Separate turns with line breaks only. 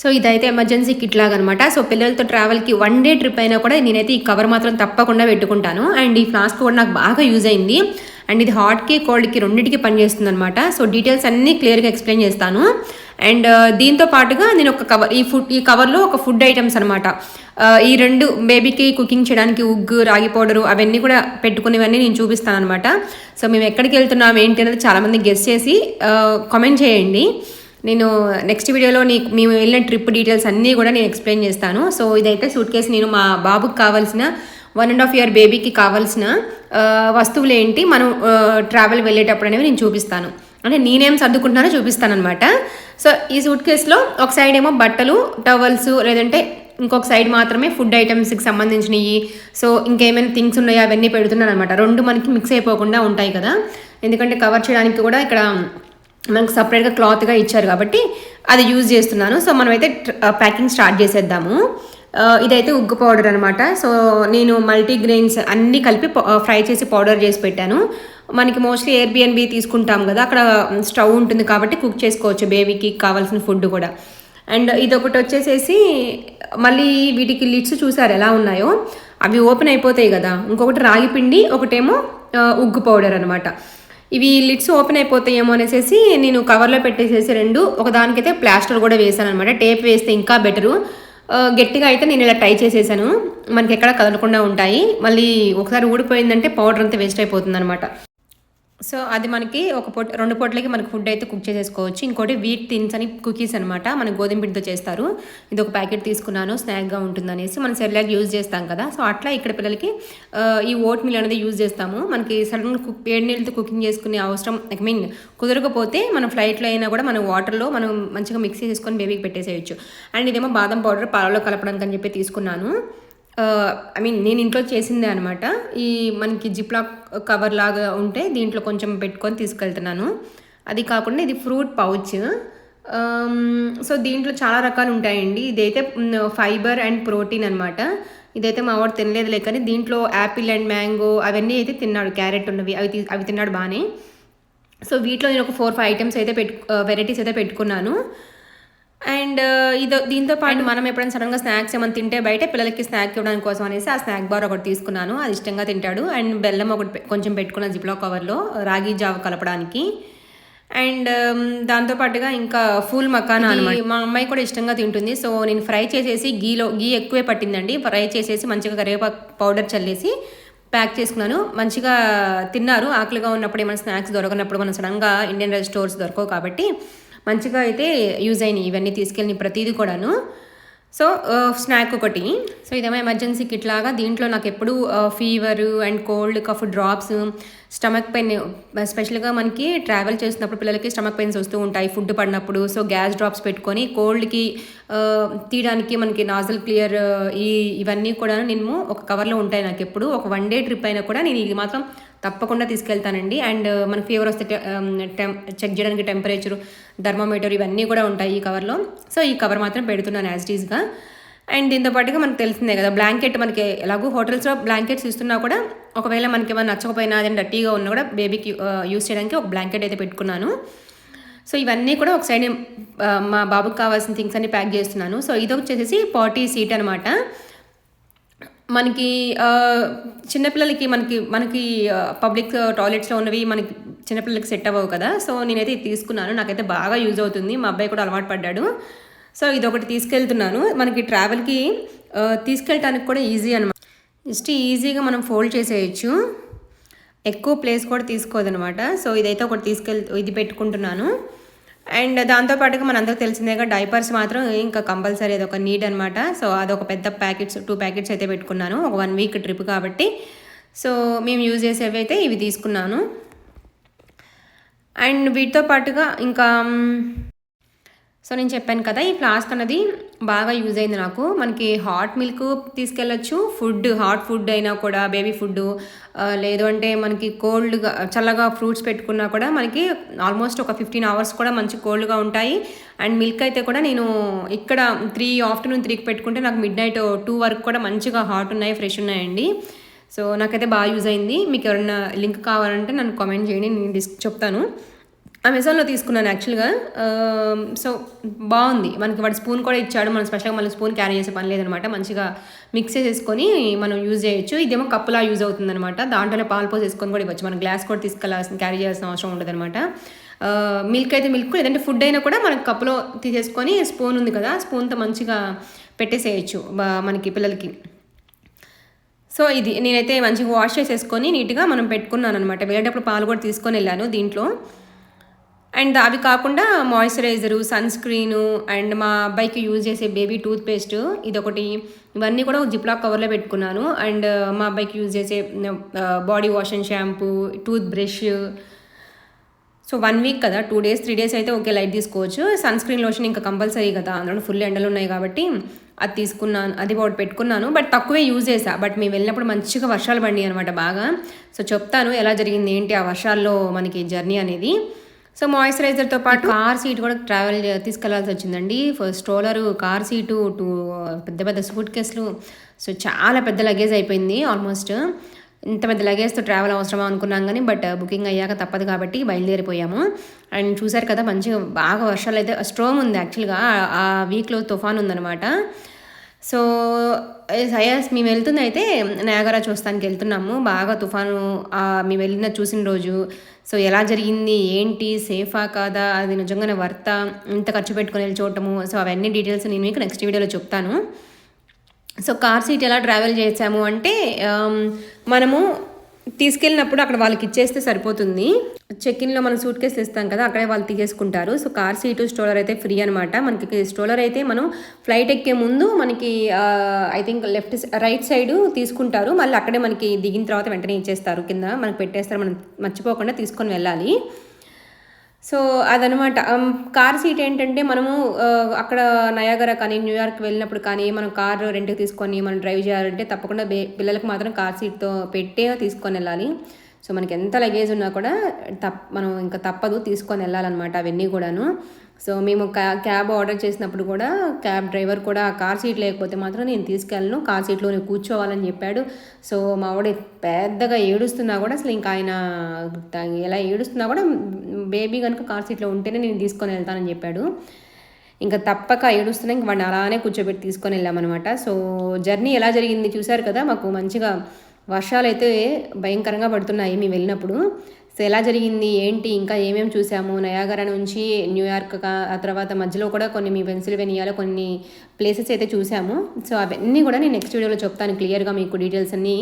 So ఇదైతే emergency kit లాగా అనమాట సో పిల్లలతో ట్రావెల్కి వన్ డే ట్రిప్ అయినా కూడా నేనైతే ఈ కవర్ మాత్రం తప్పకుండా పెట్టుకుంటాను. అండ్ ఈ ఫ్లాస్క్ కూడా నాకు బాగా యూజ్ అయింది. అండ్ ఇది హాట్కి కోల్డ్కి రెండింటికి పనిచేస్తుంది అనమాట సో డీటెయిల్స్ అన్నీ క్లియర్గా ఎక్స్ప్లెయిన్ చేస్తాను. అండ్ దీంతో పాటుగా నేను ఒక కవర్ ఈ ఫుడ్ ఈ కవర్లో ఒక ఫుడ్ ఐటమ్స్ అనమాట. ఈ రెండు బేబీకి కుకింగ్ చేయడానికి ఉగ్గు రాగి పౌడరు అవన్నీ కూడా పెట్టుకునేవన్నీ నేను చూపిస్తాను అనమాట సో మేము ఎక్కడికి వెళ్తున్నాం ఏంటి అనేది చాలామంది గెస్ట్ చేసి కామెంట్ చేయండి. నేను నెక్స్ట్ వీడియోలో నీకు మేము వెళ్ళిన ట్రిప్ డీటెయిల్స్ అన్నీ కూడా నేను ఎక్స్ప్లెయిన్ చేస్తాను. సో ఇదైతే సూట్ కేసు నేను మా బాబుకి కావాల్సిన వన్ అండ్ హాఫ్ ఇయర్ బేబీకి కావాల్సిన వస్తువులు ఏంటి మనం ట్రావెల్ వెళ్ళేటప్పుడు అనేవి నేను చూపిస్తాను. అంటే నేనేం సర్దుకుంటున్నానో చూపిస్తానమాట సో ఈ సూట్ కేసులో ఒక సైడ్ ఏమో బట్టలు టవల్స్ లేదంటే ఇంకొక సైడ్ మాత్రమే ఫుడ్ ఐటమ్స్కి సంబంధించినవి. సో ఇంకేమైనా థింగ్స్ ఉన్నాయో అవన్నీ పెడుతున్నాను అనమాట రెండు మనకి మిక్స్ అయిపోకుండా ఉంటాయి కదా. ఎందుకంటే కవర్ చేయడానికి కూడా ఇక్కడ మనకు సపరేట్గా క్లాత్గా ఇచ్చారు కాబట్టి అది యూజ్ చేస్తున్నాను. సో మనమైతే ప్యాకింగ్ స్టార్ట్ uh, చేసేద్దాము. Uh, ఇదైతే ఉగ్గు పౌడర్ అనమాట సో నేను మల్టీగ్రెయిన్స్ అన్నీ కలిపి ఫ్రై uh, చేసి పౌడర్ చేసి పెట్టాను. మనకి మోస్ట్లీ ఎయిర్బిఎన్బి తీసుకుంటాం కదా అక్కడ um, స్టవ్ ఉంటుంది కాబట్టి కుక్ చేసుకోవచ్చు బేబీకి కావాల్సిన ఫుడ్ కూడా. అండ్ ఇదొకటి వచ్చేసేసి మళ్ళీ వీటికి లిడ్స్ చూసారు ఎలా ఉన్నాయో? అవి ఓపెన్ అయిపోతాయి కదా. ఇంకొకటి రాగి పిండి ఒకటేమో ఉగ్గు పౌడర్ అనమాట ఇవి లిడ్స్ ఓపెన్ అయిపోతాయేమో అనేసి నేను కవర్లో పెట్టేసేసి రెండు ఒకదానికైతే ప్లాస్టర్ కూడా వేసాను అనమాట టేప్ వేస్తే ఇంకా బెటరు. గట్టిగా అయితే నేను ఇలా టై చేసేసాను. మనకి ఎక్కడ కదలకుండా ఉంటాయి. మళ్ళీ ఒకసారి ఊడిపోయిందంటే పౌడర్ అంతా వేస్ట్ అయిపోతుంది అనమాట సో అది మనకి ఒక పొట్ రెండు పొట్లకి మనకి ఫుడ్ అయితే కుక్ చేసేసుకోవచ్చు. ఇంకోటి వీట్ థిన్స్ అని కుకీస్ అనమాట మన గోధుమ పిండితో చేస్తారు. ఇది ఒక ప్యాకెట్ తీసుకున్నాను స్నాక్గా ఉంటుందనేసి మనం సెర్లాక్ యూజ్ చేస్తాం కదా. సో అట్లా ఇక్కడ పిల్లలకి ఈ ఓట్ మిల్ అనేది యూజ్ చేస్తాము. మనకి సడన్గా కుక్ వేడి నీళ్ళతో కుకింగ్ చేసుకునే అవసరం ఐ మీన్ కుదరకపోతే మనం ఫ్లైట్లో అయినా కూడా మనం వాటర్లో మనం మంచిగా మిక్స్ చేసుకొని బేబీకి పెట్టేసేయచ్చు. అండ్ ఇదేమో బాదం పౌడర్ పాలలో కలపడానికి అని చెప్పి తీసుకున్నాను. ఐ మీన్ నేను ఇంట్లో చేసిందే అనమాట ఈ మనకి జిప్లాక్ కవర్ లాగా ఉంటే దీంట్లో కొంచెం పెట్టుకొని తీసుకెళ్తున్నాను. అది కాకుండా ఇది ఫ్రూట్ పౌచ్ సో దీంట్లో చాలా రకాలు ఉంటాయండి. ఇదైతే ఫైబర్ అండ్ ప్రోటీన్ అనమాట ఇదైతే మా వాడు తినలేదులే కానీ దీంట్లో యాపిల్ అండ్ మ్యాంగో అవన్నీ అయితే తిన్నాడు క్యారెట్ ఉన్నవి. అవి తీ- అవి తిన్నాడు బాగానే సో వీటిలో నేను ఒక ఫోర్ ఫైవ్ ఐటమ్స్ అయితే పెట్టు వెరైటీస్ అయితే పెట్టుకున్నాను. అండ్ ఇదో దీంతో పాటు మనం ఎప్పుడైనా సడన్గా స్నాక్స్ ఏమైనా తింటే బయట పిల్లలకి స్నాక్ ఇవ్వడానికి కోసం అనేసి ఆ స్నాక్ బార్ ఒకటి తీసుకున్నాను. అది ఇష్టంగా తింటాడు. అండ్ బెల్లం ఒకటి కొంచెం పెట్టుకున్న జిప్లో కవర్లో రాగి జావ కలపడానికి. అండ్ దాంతో పాటుగా ఇంకా ఫుల్ మకానా అనమాట మా అమ్మాయి కూడా ఇష్టంగా తింటుంది. సో నేను ఫ్రై చేసేసి గీలో గీ ఎక్కువే పట్టిందండి. ఫ్రై చేసేసి మంచిగా కరివేపాకు పౌడర్ చల్లేసి ప్యాక్ చేసుకున్నాను. మంచిగా తిన్నారు. ఆకలిగా ఉన్నప్పుడు ఏమైనా స్నాక్స్ దొరకనప్పుడు మనం సడన్గా ఇండియన్ రైస్ స్టోర్స్ దొరకవు కాబట్టి మంచిగా అయితే యూజ్ అయినాయి. ఇవన్నీ తీసుకెళ్ళి ప్రతిదీ కూడాను. సో స్నాక్ ఒకటి. సో ఇదేమో ఎమర్జెన్సీ కిట్ లాగా దీంట్లో నాకు ఎప్పుడు fever and cold cough drops stomach pain స్పెషల్గా మనకి ట్రావెల్ చేస్తున్నప్పుడు పిల్లలకి స్టమక్ పెయిన్స్ వస్తూ ఉంటాయి ఫుడ్ పడినప్పుడు. సో గ్యాస్ డ్రాప్స్ పెట్టుకొని కోల్డ్కి తీయడానికి మనకి నాజల్ క్లియర్ ఈ ఇవన్నీ కూడా నేను ఒక కవర్లో ఉంటాయి నాకు ఎప్పుడు. ఒక వన్ డే ట్రిప్ అయినా కూడా నేను ఇది మాత్రం తప్పకుండా తీసుకెళ్తానండి. అండ్ uh, మనకి ఫీవర్ వస్తే టెం చెక్ um, చేయడానికి టెంపరేచర్ థర్మోమీటర్ ఇవన్నీ కూడా ఉంటాయి ఈ కవర్లో సో ఈ కవర్ మాత్రం పెడుతున్నాను యాజ్ ఈజ్గా అండ్ దీంతో పాటుగా మనకు తెలిసిందే కదా బ్లాంకెట్ మనకి ఎలాగో హోటల్స్లో బ్లాంకెట్స్ ఇస్తున్నా కూడా ఒకవేళ మనకి ఏమైనా నచ్చకపోయినా అదే డర్టీగా ఉన్నా కూడా బేబీకి యూస్ uh, చేయడానికి ఒక బ్లాంకెట్ అయితే పెట్టుకున్నాను. సో ఇవన్నీ కూడా ఒక సైడ్ uh, మా బాబుకి కావాల్సిన థింగ్స్ అన్ని ప్యాక్ చేస్తున్నాను. సో ఇది వచ్చేసి పార్టీ సీట్ అనమాట మనకి చిన్నపిల్లలకి మనకి మనకి పబ్లిక్ టాయిలెట్స్లో ఉన్నవి మనకి చిన్నపిల్లలకి సెట్ అవ్వవు కదా. సో నేనైతే ఇది తీసుకున్నాను. నాకైతే బాగా యూజ్ అవుతుంది. మా అబ్బాయి కూడా అలవాటు పడ్డాడు. సో ఇది ఒకటి తీసుకెళ్తున్నాను. మనకి ట్రావెల్కి తీసుకెళ్ళటానికి కూడా ఈజీ అనమాట జస్ట్ ఈజీగా మనం ఫోల్డ్ చేసేయచ్చు. ఎక్కువ ప్లేస్ కూడా తీసుకోదనమాట సో ఇదైతే ఒకటి తీసుకెళ్ ఇది పెట్టుకుంటున్నాను. అండ్ దాంతోపాటుగా మనందరికి తెలిసిందేగా డైపర్స్ మాత్రం ఇంకా కంపల్సరీ అది ఒక నీడ్ అనమాట సో అదొక పెద్ద ప్యాకెట్స్ టూ ప్యాకెట్స్ అయితే పెట్టుకున్నాను. ఒక వన్ వీక్ ట్రిప్ కాబట్టి. సో మేము యూజ్ చేసేవి అయితే ఇవి తీసుకున్నాను. అండ్ వీటితో పాటుగా ఇంకా సో నేను చెప్పాను కదా ఈ ఫ్లాస్క్ అనేది బాగా యూజ్ అయింది నాకు. మనకి హాట్ మిల్క్ తీసుకెళ్ళచ్చు. ఫుడ్ హాట్ ఫుడ్ అయినా కూడా బేబీ ఫుడ్ లేదు అంటే మనకి కోల్డ్గా చల్లగా ఫ్రూట్స్ పెట్టుకున్నా కూడా మనకి ఆల్మోస్ట్ ఒక ఫిఫ్టీన్ అవర్స్ కూడా మంచి కోల్డ్గా ఉంటాయి. అండ్ మిల్క్ అయితే కూడా నేను ఇక్కడ త్రీ ఆఫ్టర్నూన్ త్రీకి పెట్టుకుంటే నాకు మిడ్ నైట్ టూ వరకు కూడా మంచిగా హాట్ ఉన్నాయి ఫ్రెష్ ఉన్నాయండి. సో నాకైతే బాగా యూజ్ అయింది. మీకు ఎవరైనా లింక్ కావాలంటే నన్ను కామెంట్ చేయండి. నేను డిస్క్ చెప్తాను. అమెజాన్లో తీసుకున్నాను యాక్చువల్గా సో um, బాగుంది. మనకి వాడు స్పూన్ కూడా ఇచ్చాడు. మనం స్పెషల్గా మళ్ళీ స్పూన్ క్యారీ చేసే పని లేదనమాట. మంచిగా మిక్స్ చేసేసుకొని మనం యూజ్ చేయొచ్చు. ఇదేమో కప్పులా యూజ్ అవుతుంది అనమాట దాంట్లోనే పాలు పోసేసుకొని కూడా ఇవ్వచ్చు. మనం గ్లాస్ కూడా తీసుకెళ్ళాల్సిన క్యారీ చేయాల్సిన అవసరం ఉండదనమాట. Uh, మిల్క్ అయితే మిల్క్ లేదంటే ఫుడ్ అయినా కూడా మనకి కప్పులో తీసేసుకొని స్పూన్ ఉంది కదా స్పూన్తో మంచిగా పెట్టేసేయచ్చు మనకి పిల్లలకి. సో ఇది నేనైతే మంచిగా వాష్ చేసేసుకొని నీట్గా మనం పెట్టుకున్నాను అనమాట వెళ్ళేటప్పుడు పాలు కూడా తీసుకొని వెళ్ళాను దీంట్లో. అండ్ అవి కాకుండా మాయిశ్చరైజరు సన్ స్క్రీను అండ్ మా అబ్బాయికి యూజ్ చేసే బేబీ టూత్ పేస్ట్ ఇదొకటి. ఇవన్నీ కూడా జిప్లాక్ కవర్లో పెట్టుకున్నాను. అండ్ మా అబ్బాయికి యూజ్ చేసే body wash and shampoo toothbrush so one week కదా టూ డేస్ త్రీ డేస్ అయితే ఓకే లైట్ తీసుకోవచ్చు. సన్ స్క్రీన్ లోషన్ ఇంకా కంపల్సరీ కదా అందులో ఫుల్ ఎండలు ఉన్నాయి కాబట్టి అది తీసుకున్నాను అది ఒకటి పెట్టుకున్నాను. బట్ తక్కువే యూజ్ చేసా బట్ మేము వెళ్ళినప్పుడు మంచిగా వర్షాలు పడినాయి అనమాట బాగా. సో చెప్తాను ఎలా జరిగింది ఏంటి ఆ వర్షాల్లో మనకి జర్నీ అనేది. సో మాయిశ్చరైజర్తో పాటు కార్ సీట్ కూడా ట్రావెల్ తీసుకెళ్ళాల్సి వచ్చిందండి. First stroller car seat two పెద్ద పెద్ద సూట్ కేసులు. సో చాలా పెద్ద లగేజ్ అయిపోయింది ఆల్మోస్ట్. ఇంత పెద్ద లగేజ్తో ట్రావెల్ అవసరమా అనుకున్నాం కానీ బట్ బుకింగ్ అయ్యాక తప్పదు కాబట్టి బయలుదేరిపోయాము. అండ్ చూసారు కదా మంచిగా బాగా వర్షాలు అయితే స్ట్రోమ్ ఉంది యాక్చువల్గా. ఆ- వీక్లో తుఫాన్ ఉందన్నమాట. సో సయాస్ మేము వెళ్తుంది అయితే నయాగరా చూస్తానికి వెళ్తున్నాము. బాగా తుఫాను మేము వెళ్ళిన చూసిన రోజు సో ఎలా జరిగింది ఏంటి సేఫా కాదా అది నిజంగానే వర్త ఇంత ఖర్చు పెట్టుకొని వెళ్ళి చూడటము సో అవన్నీ డీటెయిల్స్ నేను మీకు నెక్స్ట్ వీడియోలో చెప్తాను. సో కార్ సీట్ ఎలా ట్రావెల్ చేసాము అంటే మనము తీసుకెళ్ళినప్పుడు అక్కడ వాళ్ళకి ఇచ్చేస్తే సరిపోతుంది. చెక్కిన్లో మనం సూట్ కేసు ఇస్తాం కదా అక్కడే వాళ్ళు తీసేసుకుంటారు. సో కార్ సీటు స్ట్రోలర్ అయితే ఫ్రీ అనమాట మనకి స్ట్రోలర్ అయితే మనం ఫ్లైట్ ఎక్కే ముందు మనకి I think left right side తీసుకుంటారు. మళ్ళీ అక్కడే మనకి దిగిన తర్వాత వెంటనే ఇచ్చేస్తారు. కింద మనకి పెట్టేస్తారు. మనం మర్చిపోకుండా తీసుకొని వెళ్ళాలి. సో అదనమాట. కార్ సీట్ ఏంటంటే మనము అక్కడ నయాగర కానీ న్యూయార్క్ వెళ్ళినప్పుడు కానీ మనం కార్ రెంట్కి తీసుకొని మనం డ్రైవ్ చేయాలంటే తప్పకుండా పిల్లలకు మాత్రం కార్ సీట్తో పెట్టే తీసుకొని వెళ్ళాలి. సో మనకి ఎంత లగేజ్ ఉన్నా కూడా తప్ మనం ఇంకా తప్పదు తీసుకొని వెళ్ళాలన్నమాట అవన్నీ కూడాను. సో మేము క్యా- క్యాబ్ ఆర్డర్ చేసినప్పుడు కూడా క్యాబ్ డ్రైవర్ కూడా కార్ సీట్ లేకపోతే మాత్రం నేను తీసుకెళ్ళను కార్ సీట్లో నేను కూర్చోవాలని చెప్పాడు. సో మా వాడు పెద్దగా ఏడుస్తున్నా కూడా అసలు ఇంకా ఆయన ఎలా ఏడుస్తున్నా కూడా బేబీ కనుక కార్ సీట్లో ఉంటేనే నేను తీసుకొని వెళ్తానని చెప్పాడు. ఇంకా తప్పక ఏడుస్తున్నా ఇంక వాడిని అలానే కూర్చోబెట్టి తీసుకొని వెళ్ళామన్నమాట. సో జర్నీ ఎలా జరిగింది చూశారు కదా మాకు మంచిగా వర్షాలు అయితే భయంకరంగా పడుతున్నాయి మేము వెళ్ళినప్పుడు. సో ఎలా జరిగింది ఏంటి ఇంకా ఏమేమి చూసాము? నయాగర నుంచి న్యూయార్క్ ఆ తర్వాత మధ్యలో కూడా కొన్ని మీ పెన్సిల్వేనియాలో కొన్ని ప్లేసెస్ అయితే చూసాము. సో అవన్నీ కూడా నేను నెక్స్ట్ వీడియోలో చెప్తాను క్లియర్గా మీకు డీటెయిల్స్ అన్నీ.